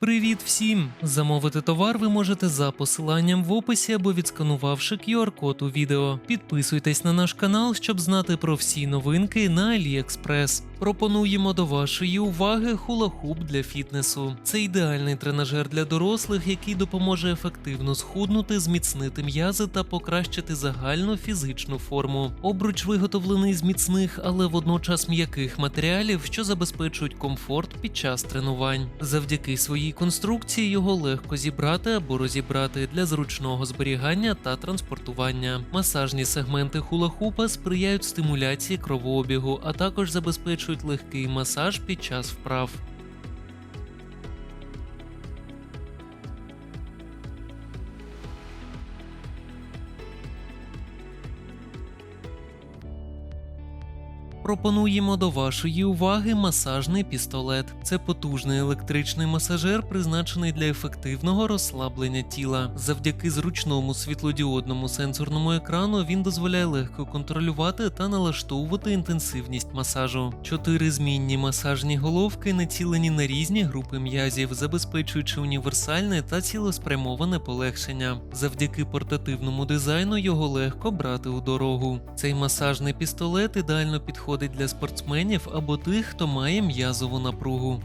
Привіт всім! Замовити товар ви можете за посиланням в описі або відсканувавши QR-код у відео. Підписуйтесь на наш канал, щоб знати про всі новинки на AliExpress. Пропонуємо до вашої уваги хула-хуп для фітнесу. Це ідеальний тренажер для дорослих, який допоможе ефективно схуднути, зміцнити м'язи та покращити загальну фізичну форму. Обруч виготовлений з міцних, але водночас м'яких матеріалів, що забезпечують комфорт під час тренувань. Завдяки своїй конструкції його легко зібрати або розібрати для зручного зберігання та транспортування. Масажні сегменти хула-хупа сприяють стимуляції кровообігу, а також забезпечують легкий масаж під час вправ. Пропонуємо до вашої уваги масажний пістолет. Це потужний електричний масажер, призначений для ефективного розслаблення тіла. Завдяки зручному світлодіодному сенсорному екрану він дозволяє легко контролювати та налаштовувати інтенсивність масажу. Чотири змінні масажні головки націлені на різні групи м'язів, забезпечуючи універсальне та цілеспрямоване полегшення. Завдяки портативному дизайну його легко брати у дорогу. Цей масажний пістолет ідеально підходить для спортсменів або тих, хто має м'язову напругу.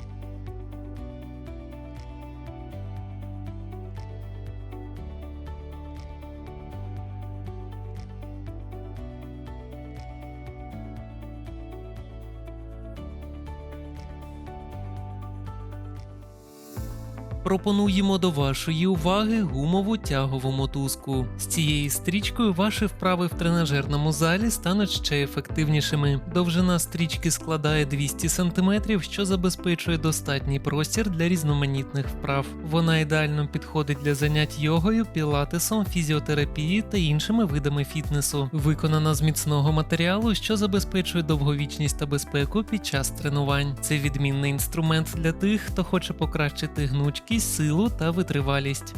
Пропонуємо до вашої уваги гумову тягову мотузку. З цією стрічкою ваші вправи в тренажерному залі стануть ще ефективнішими. Довжина стрічки складає 200 см, що забезпечує достатній простір для різноманітних вправ. Вона ідеально підходить для занять йогою, пілатесом, фізіотерапії та іншими видами фітнесу. Виконана з міцного матеріалу, що забезпечує довговічність та безпеку під час тренувань. Це відмінний інструмент для тих, хто хоче покращити гнучкість, силу та витривалість.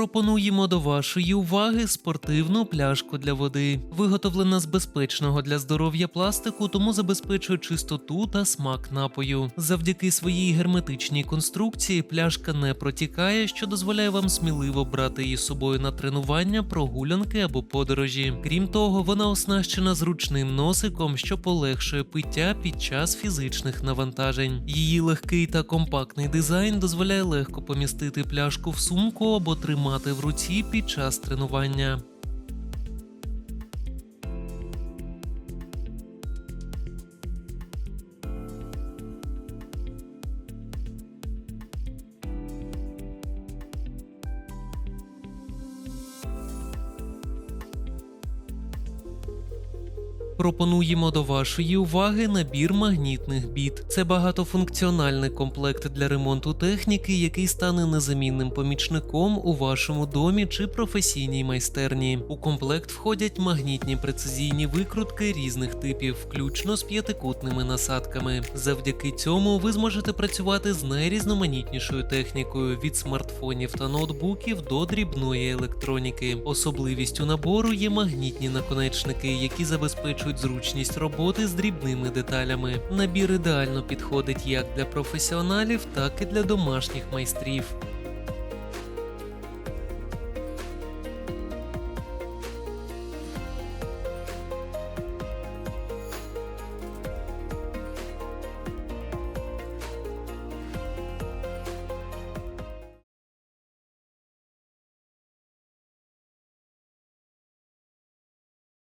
Пропонуємо до вашої уваги спортивну пляшку для води. Виготовлена з безпечного для здоров'я пластику, тому забезпечує чистоту та смак напою. Завдяки своїй герметичній конструкції пляшка не протікає, що дозволяє вам сміливо брати її з собою на тренування, прогулянки або подорожі. Крім того, вона оснащена зручним носиком, що полегшує пиття під час фізичних навантажень. Її легкий та компактний дизайн дозволяє легко помістити пляшку в сумку або тримати в руці під час тренування. Пропонуємо до вашої уваги набір магнітних біт. Це багатофункціональний комплект для ремонту техніки, який стане незамінним помічником у вашому домі чи професійній майстерні. У комплект входять магнітні прецизійні викрутки різних типів, включно з п'ятикутними насадками. Завдяки цьому ви зможете працювати з найрізноманітнішою технікою від смартфонів та ноутбуків до дрібної електроніки. Особливістю набору є магнітні наконечники, які забезпечують зручність роботи з дрібними деталями. Набір ідеально підходить як для професіоналів, так і для домашніх майстрів.